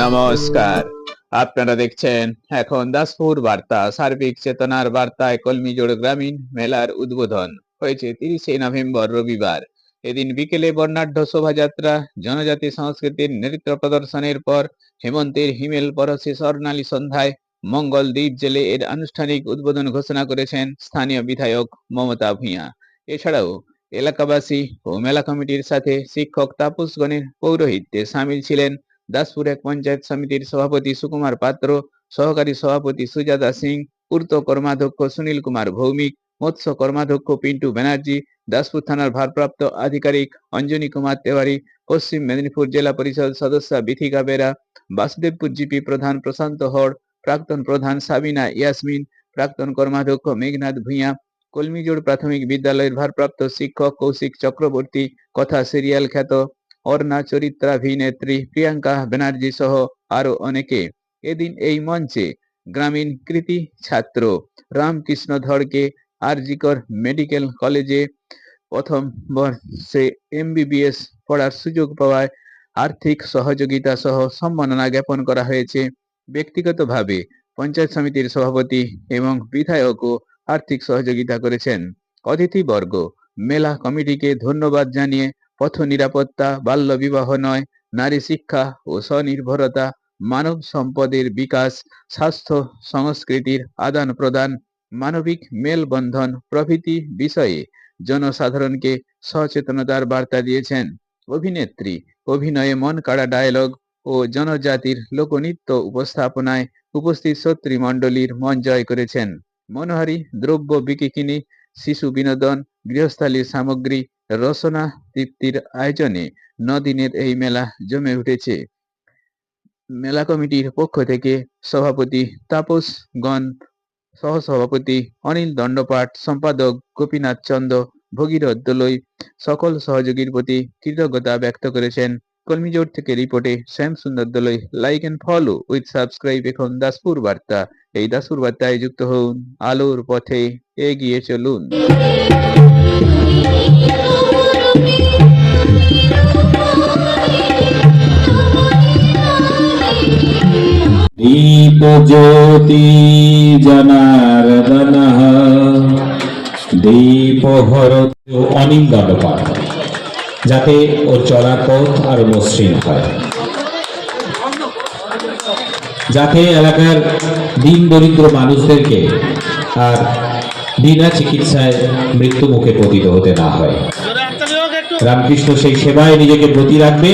নমস্কার। আপনারা দেখছেন এখন দাসপুর বার্তা, সার্বিক চেতনার বার্তায় কলমিজোড় গ্রামীণ মেলার উদ্বোধন। হয়েছে তিরিশে নভেম্বর, রবিবার। এদিন বিকেলে বর্ণাঢ্য শোভাযাত্রা, জনজাতি সংস্কৃতির নৃত্য প্রদর্শনের পর হেমন্তের হিমেল পরশে স্বর্ণালী সন্ধ্যায় মঙ্গল দ্বীপ জেলে এর আনুষ্ঠানিক উদ্বোধন ঘোষণা করেছেন স্থানীয় বিধায়ক মমতা ভূঁইয়া। এছাড়াও এলাকাবাসী ও মেলা কমিটির সাথে শিক্ষক তাপসগণের পৌরোহিত্যে সামিল ছিলেন দাসপুর এক পঞ্চায়েত সমিতির সভাপতি সুকুমার পাত্র, সহকারী সভাপতি সুজাতা সিং পূর্ত কর্মাধ্যক্ষ সুনীল কুমার ভৌমিক, মৎস্য কর্মাধ্যক্ষ পিন্টু ব্যানার্জি, দাসপুর থানার ভারপ্রাপ্ত আধিকারিক অঞ্জনী কুমার তেওয়ারি, পশ্চিম মেদিনীপুর জেলা পরিষদ সদস্য বিথিকা বেরা, বাসুদেবপুর জিপি প্রধান প্রশান্ত হড়, প্রাক্তন প্রধান সাবিনা ইয়াসমিন, প্রাক্তন কর্মাধ্যক্ষ মেঘনাথ ভূঁইয়া কলমিজোড় প্রাথমিক বিদ্যালয়ের ভারপ্রাপ্ত শিক্ষক কৌশিক চক্রবর্তী, কথা সিরিয়াল খ্যাত অর্ণা চরিত্রাভিনেত্রী প্রিয়াঙ্কা ব্যানার্জি সহ আরও অনেকে। এদিন এই মঞ্চে গ্রামীণ কৃতি ছাত্র রামকৃষ্ণ ধরকে আরজিকর মেডিকেল কলেজে প্রথম বর্ষে এমবিবিএস পড়ার সুযোগ পাওয়ায় আর্থিক সহযোগিতা সহ সম্মাননা জ্ঞাপন করা হয়েছে। ব্যক্তিগতভাবে পঞ্চায়েত সমিতির সভাপতি এবং বিধায়কও আর্থিক সহযোগিতা করেছেন। অতিথিবর্গ মেলা কমিটিকে ধন্যবাদ জানিয়ে পথ নিরাপত্তা, বাল্য বিবাহ নয়, নারী শিক্ষা ও স্বনির্ভরতা, মানব সম্পদের বিকাশ, স্বাস্থ্য, সংস্কৃতির আদান প্রদান, মানবিক মেলবন্ধন প্রভৃতি বিষয়ে জনসাধারণকে সচেতনতার বার্তা দিয়েছেন। অভিনেত্রী, অভিনয়ে মন কাড়া ডায়লগ ও জনজাতির লোকনৃত্য উপস্থাপনায় উপস্থিত সত্রী মণ্ডলীর মন জয় করেছেন। মনোহারী, দ্রব্য, বিকিকিনি, শিশু বিনোদন গৃহস্থালীর সামগ্রী রসনা তৃপ্তির আয়োজনে নদিনের এই মেলা জমে উঠেছে। মেলা কমিটির পক্ষ থেকে সভাপতি তাপস গণ সহসভাপতি অনিল দণ্ডপাঠ, সম্পাদক গোপীনাথ চন্দ, ভগীরথ দোলই সকল সহযোগীর প্রতি কৃতজ্ঞতা ব্যক্ত করেছেন। কলমিজোর থেকে রিপোর্টে Shyam Sundar Dalui like and follow with subscribe এখন দাসপুর বার্তা। এই দাসপুর বার্তায় যুক্ত হন আলোর পথে এগিয়ে চলুন। দীপজ্যোতি জনার্দন দীপ ভরত অনিন্দন পাঠ যাতে ওর চলার পথ আরও মসৃণ হয়। যাতে এলাকার দিন দরিদ্র মানুষদেরকে আর বিনা চিকিৎসায় মৃত্যু মুখে পতিত হতে না হয়। রামকৃষ্ণ সেই সেবায় নিজেকে ব্রতী রাখবে।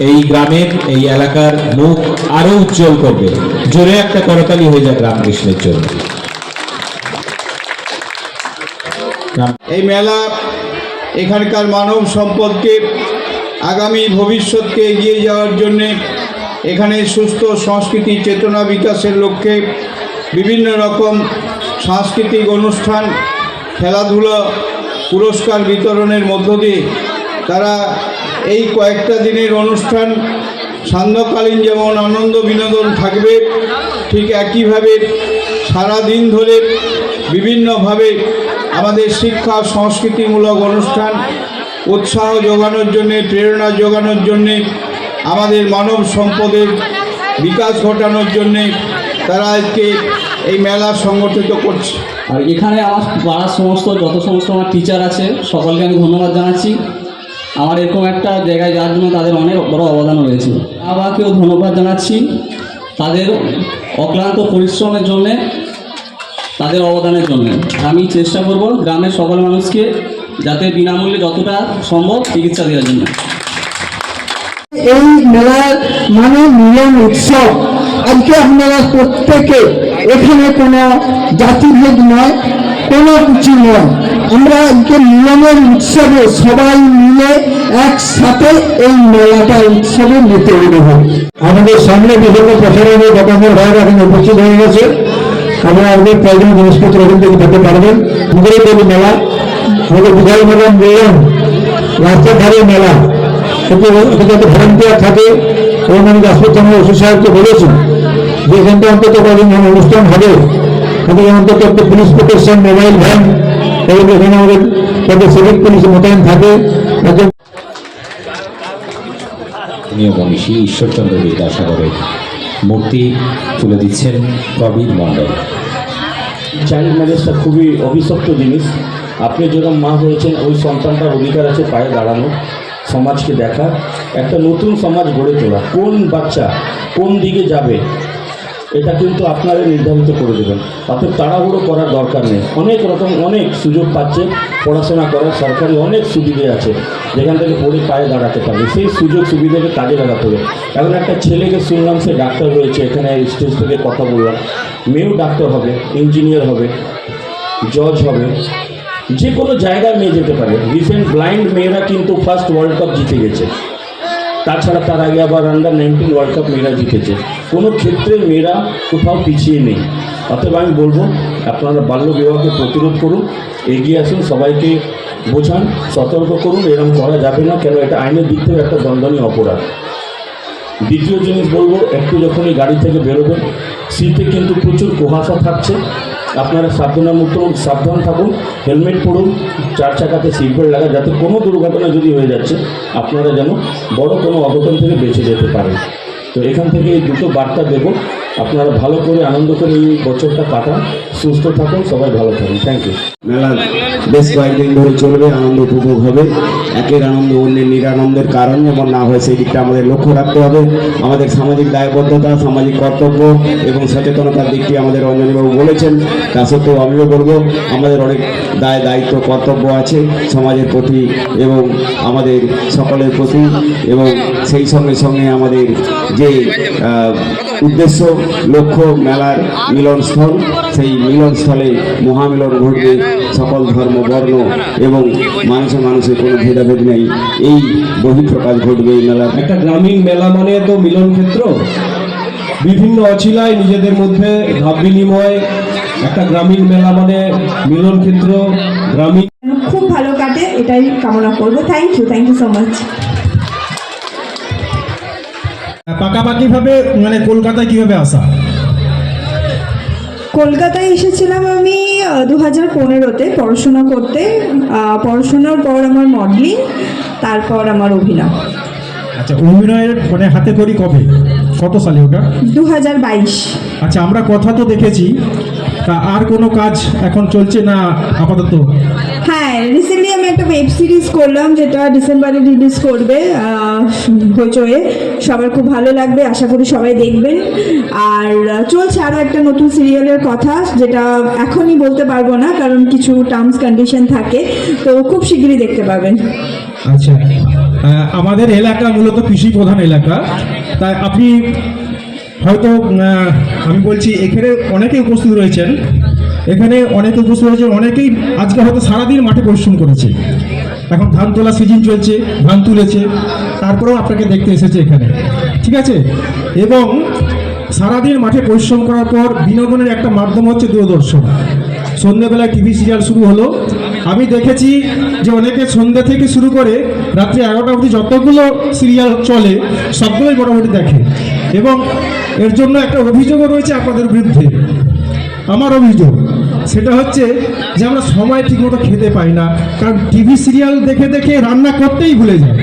এই গ্রামের, এই এলাকার মুখ আরও উজ্জ্বল করবে। জোরে একটা করতালি হয়ে যাক রামকৃষ্ণের জন্য। এই মেলা এখানকার মানব সম্পদকে আগামী ভবিষ্যৎকে এগিয়ে যাওয়ার জন্যে এখানে সুস্থ সংস্কৃতি চেতনা বিকাশের লক্ষ্যে বিভিন্ন রকম সাংস্কৃতিক অনুষ্ঠান, খেলাধুলা, পুরস্কার বিতরণের মধ্য দিয়ে তারা এই কয়েকটা দিনের অনুষ্ঠান সান্ধ্যকালীন যেমন আনন্দ বিনোদন থাকবে, ঠিক একইভাবে সারা দিন ধরে বিভিন্নভাবে আমাদের শিক্ষা সংস্কৃতিমূলক অনুষ্ঠান, উৎসাহ যোগানোর জন্যে, প্রেরণা যোগানোর জন্যে, আমাদের মানব সম্পদের বিকাশ ঘটানোর জন্যে তারা আজকে এই মেলা সংগঠিত করছে। আর এখানে আমার পাড়ার সমস্ত, যত সমস্ত আমার টিচার আছে, সকলকে আমি ধন্যবাদ জানাচ্ছি। আমার এরকম একটা জায়গায় যাওয়ার জন্য তাদের অনেক বড় অবদান রয়েছে। বাবাকেও ধন্যবাদ জানাচ্ছি। তাদের অক্লান্ত পরিশ্রমের জন্যে তাদের অবদানের জন্য। আমি চেষ্টা করব গ্রামের সকল মানুষকে যাতে বিনামূল্যে যতটা সম্ভব চিকিৎসা দেওয়ার জন্য। এই মেলার মানে মিলন উৎসব। আজকে আপনারা প্রত্যেকে এখানে কোনো জাতিভেদ নয় কোনো কিছু নয়। আমরা আজকে মিলনের উৎসবে সবাই মিলে একসাথে এই মেলাটা উৎসবে মেতে উঠব। আমাদের সামনে বিভিন্ন প্রসারণের দোকানের ভাইরা এখন উপস্থিত হয়ে গেছে। আমরা আমাদের প্রয়োজন জিনিসপত্র এখান থেকে পেতে পারবেন। মুগের দেবী মেলা আমাদের বিধায়ক ম্যাডাম বললেন রাস্তার মেলা। কিন্তু যাতে ভলেন্টিয়ার থাকে এবং আমি দাসপুর থানার ওষুধ সাহেবকে বলেছি যে এখানটা অন্তত কদিন অনুষ্ঠান হবে। তাদের অন্তত একটা পুলিশ প্রোটেকশন, মোবাইল ভ্যান এবং এখানে আমাদের যাতে সিভিক পুলিশ মোতায়েন থাকে। যাতে নিয়মনীষী ঈশ্বরচন্দ্র বিদ্যাসাগরের মূর্তি তুলে দিচ্ছেন প্রবীর মণ্ডল। চাইল্ড ম্যারেজটা খুবই অভিশপ্ত জিনিস। আপনি যেরকম মা হয়েছেন, ওই সন্তানটার অধিকার আছে পায়ে দাঁড়ানো সমাজকে দেখা একটা নতুন সমাজ গড়ে তোলা। কোন বাচ্চা কোন দিকে যাবে এটা কিন্তু আপনারা নির্ধারিত করে দেবেন। অর্থাৎ তাড়াহুড়ো করার দরকার নেই। অনেক রকম, অনেক সুযোগ পাচ্ছে পড়াশোনা করার, সরকারি অনেক সুবিধে আছে যেখান থেকে পড়ে পায়ে দাঁড়াতে পারবে। সেই সুযোগ সুবিধাকে কাজে লাগাতে হবে। এখন একটা ছেলেকে শুনলাম, সে ডাক্তার রয়েছে, এখানে স্টেজ থেকে কথা বললাম। মেয়েও ডাক্তার হবে, ইঞ্জিনিয়ার হবে, জজ হবে। যে কোনো জায়গায় মেয়ে যেতে পারে। রিসেন্ট ব্লাইন্ড মেয়েরা কিন্তু ফার্স্ট ওয়ার্ল্ড কাপ জিতে গেছে। তাছাড়া তার আগে আবার আন্ডার নাইনটিন ওয়ার্ল্ড কাপ মেয়েরা জিতেছে। কোনো ক্ষেত্রে মেয়েরা কোথাও পিছিয়ে নেই। অতএব আমি বলব, আপনারা বাল্য বিবাহকে প্রতিরোধ করুন, এগিয়ে আসুন, সবাইকে বোঝান, সতর্ক করুন এরকম করা যাবে না, কেন এটা আইনের দিক থেকে একটা দণ্ডনীয় অপরাধ। দ্বিতীয় জিনিস বলব, একটু যখনই গাড়ি থেকে বেরোবেন শীতে কিন্তু প্রচুর কুয়াশা থাকছে। আপনারা সাবধানের মতো সাবধান থাকুন, হেলমেট পরুন, চার চাকাতে সিট বেল্ট লাগা, যাতে কোনো দুর্ঘটনা যদি হয়ে যাচ্ছে, আপনারা যেন বড় কোনো অঘটন থেকে বেঁচে যেতে পারেন। তো এখান থেকে দুটো বার্তা দেবো। আপনারা ভালো করে আনন্দ করে এই বছরটা কাটান, সুস্থ থাকুন, সবাই ভালো থাকুন। থ্যাংক ইউ মেলা বেশ কয়েকদিন ধরে চলবে, আনন্দ উপভোগ হবে। একের আনন্দ, অন্যের নিরানন্দের কারণ, যেমন না হয় সেই দিকটা আমাদের লক্ষ্য রাখতে হবে। আমাদের সামাজিক দায়বদ্ধতা, সামাজিক কর্তব্য এবং সচেতনতার দিকটি আমাদের অঞ্জনীবাবু বলেছেন। তা সত্ত্বেও আমিও বলব, আমাদের অনেক দায়, দায়িত্ব, কর্তব্য আছে সমাজের প্রতি এবং আমাদের সকলের প্রতি এবং সেই সঙ্গে সঙ্গে আমাদের যে উদ্দেশ্য লক্ষ্য মেলার মিলনস্থল। সেই মিলনস্থলে মহামিলন ঘটবে সকল ধর্ম বর্ণ এবং মানুষে মানুষের কোনো ভেদাভেদ নেই। এই বহিঃপ্রকাশ ঘটবে এই মেলার। একটা গ্রামীণ মেলা মানে তো মিলন ক্ষেত্র। বিভিন্ন অছিলায় নিজেদের মধ্যে ভাব বিনিময় একটা গ্রামীণ মেলা মানে মিলন ক্ষেত্র গ্রামীণ খুব ভালো কাটে এটাই কামনা করব। Thank you thank you so much পাকাপাকি ভাবে মানে কলকাতায় কীভাবে আসা? কলকাতায় এসেছিলাম আমি দু হাজার পনেরোতে পড়াশোনা করতে। পড়াশোনার পর আমার মডেলিং তারপর আমার অভিনয়। আচ্ছা অভিনয়ের মানে হাতে করি কবে? কত সালে ওটা? দু হাজার বাইশ। আচ্ছা আমরা কথা তো দেখেছি। তা আর কোনো কাজ এখন চলছে না আপাতত? একটা ওয়েব সিরিজ করলাম, যেটা ডিসেম্বরে রিলিজ করবে হইচয়ে সবার খুব ভালো লাগবে, আশা করি সবাই দেখবেন। আর চলছে আরও একটা নতুন সিরিয়ালের কথা, যেটা এখনই বলতে পারব না, কারণ কিছু টার্মস কন্ডিশন থাকে। তো খুব শীঘ্রই দেখতে পাবেন। আচ্ছা আমাদের এলাকা মূলত কৃষি প্রধান এলাকা। তাই আপনি হয়তো আমি বলছি, এখানে অনেকে উপস্থিত রয়েছেন। এখানে অনেকে উপস্থিত রয়েছেন অনেকেই আজকে হয়তো সারাদিন মাঠে পরিশ্রম করেছে। এখন ধান তোলা সিজন চলছে, ধান তুলেছে, তারপরেও আপনাকে দেখতে এসেছে এখানে। ঠিক আছে? এবং সারাদিন মাঠে পরিশ্রম করার পর বিনোদনের একটা মাধ্যম হচ্ছে দূরদর্শন। সন্ধ্যেবেলায় টিভি সিরিয়াল শুরু হলো। আমি দেখেছি যে অনেকে সন্ধ্যা থেকে শুরু করে রাত্রি এগারোটা অবধি যতগুলো সিরিয়াল চলে, সবগুলোই মোটামুটি দেখে। এবং এর জন্য একটা অভিযোগও রয়েছে আপনাদের বিরুদ্ধে। আমার অভিযোগ সেটা হচ্ছে যে আমরা সময় ঠিকমতো খেতে পাই না। কারণ টিভি সিরিয়াল দেখে দেখে রান্না করতেই ভুলে যায়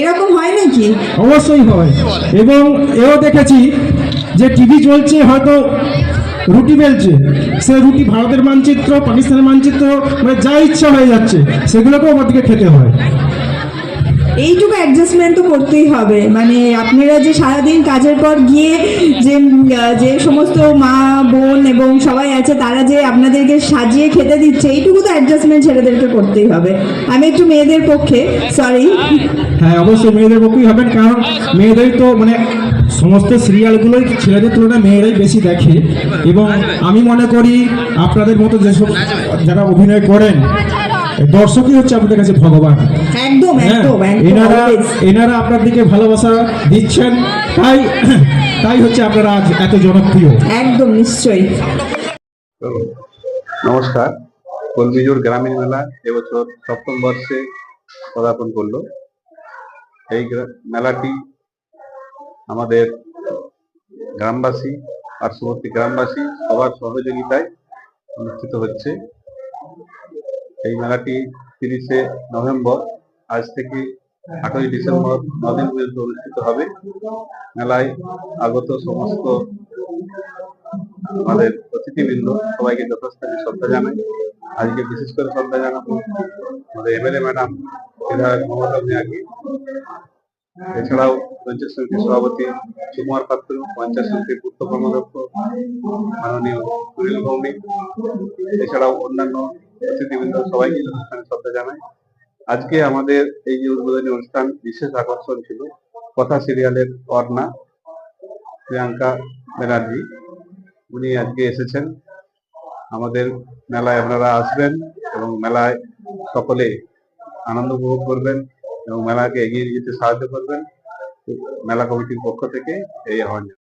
এরকম হয় নাকি? অবশ্যই হয়। এবং এও দেখেছি যে টিভি চলছে হয়তো রুটি বেলছে। সে রুটি ভারতের মানচিত্র পাকিস্তানের মানচিত্র মানে যা ইচ্ছা হয়ে যাচ্ছে সেগুলোকেও আমাদেরকে খেতে হয়। এইটুকু অ্যাডজাস্টমেন্ট তো করতেই হবে। মানে আপনারা যে সারাদিন কাজের পর গিয়ে যে যে সমস্ত মা, বোন এবং সবাই আছে, তারা যে আপনাদেরকে সাজিয়ে খেতে দিচ্ছে, এইটুকু তো অ্যাডজাস্টমেন্ট ছেলেদেরকে করতেই হবে। আমি একটু মেয়েদের পক্ষে সরি হ্যাঁ অবশ্যই মেয়েদের পক্ষেই হবেন কারণ মেয়েদের তো মানে সমস্ত সিরিয়ালগুলোই ছেলেদের তুলনায় মেয়েরাই বেশি দেখে। এবং আমি মনে করি আপনাদের মতো যেসব যারা অভিনয় করেন দর্শকই হচ্ছে আপনাদের কাছে ভগবান। একদম হ্যাঁ, একদম একদম। এনারা এনারা আপনার দিকে ভালোবাসা দিচ্ছেন তাই তাই হচ্ছে আপনারা আজ এত জনপ্রিয়। একদম নিশ্চয়ই। নমস্কার কলমিজোর গ্রামীণ মেলা এবছর সপ্তম বর্ষে পদার্পণ করল। এই মেলাটি আমাদের গ্রামবাসী পার্শ্ববর্তী গ্রামবাসী সবার সহযোগিতায় অনুষ্ঠিত হচ্ছে। এই মেলাটি তিরিশে নভেম্বর, আজ থেকে আটই ডিসেম্বর নদিন পর্যন্ত অনুষ্ঠিত হবে। মেলায় আগত সমস্ত আমাদের অতিথিবৃন্দ সবাইকে যথাস্থানে শ্রদ্ধা জানাই। আজকে বিশেষ করে শ্রদ্ধা জানাব আমাদের এমএলএ ম্যাডাম বিধায়ক মমতা মিয়াকে। এছাড়াও পঞ্চায়েত সমিতির সভাপতি সুকুমার পাত্র পঞ্চায়েত সমিতির পূর্ত কর্মদক্ষ মাননীয় সুনীল ভৌমিক। এছাড়াও অন্যান্য অতিথিবৃন্দ সবাইকে যথাস্থানে শ্রদ্ধা জানাই। আজকে আমাদের এই যে উদ্বোধনী অনুষ্ঠান বিশেষ আকর্ষণ ছিল, কথা সিরিয়ালের অর্ণা, প্রিয়াঙ্কা ব্যানার্জি। উনি আজকে এসেছেন। আমাদের মেলায় আপনারা আসবেন এবং মেলায় সকলে আনন্দ উপভোগ করবেন এবং মেলাকে এগিয়ে যেতে সাহায্য করবেন। মেলা কমিটির পক্ষ থেকে এই আহ্বান।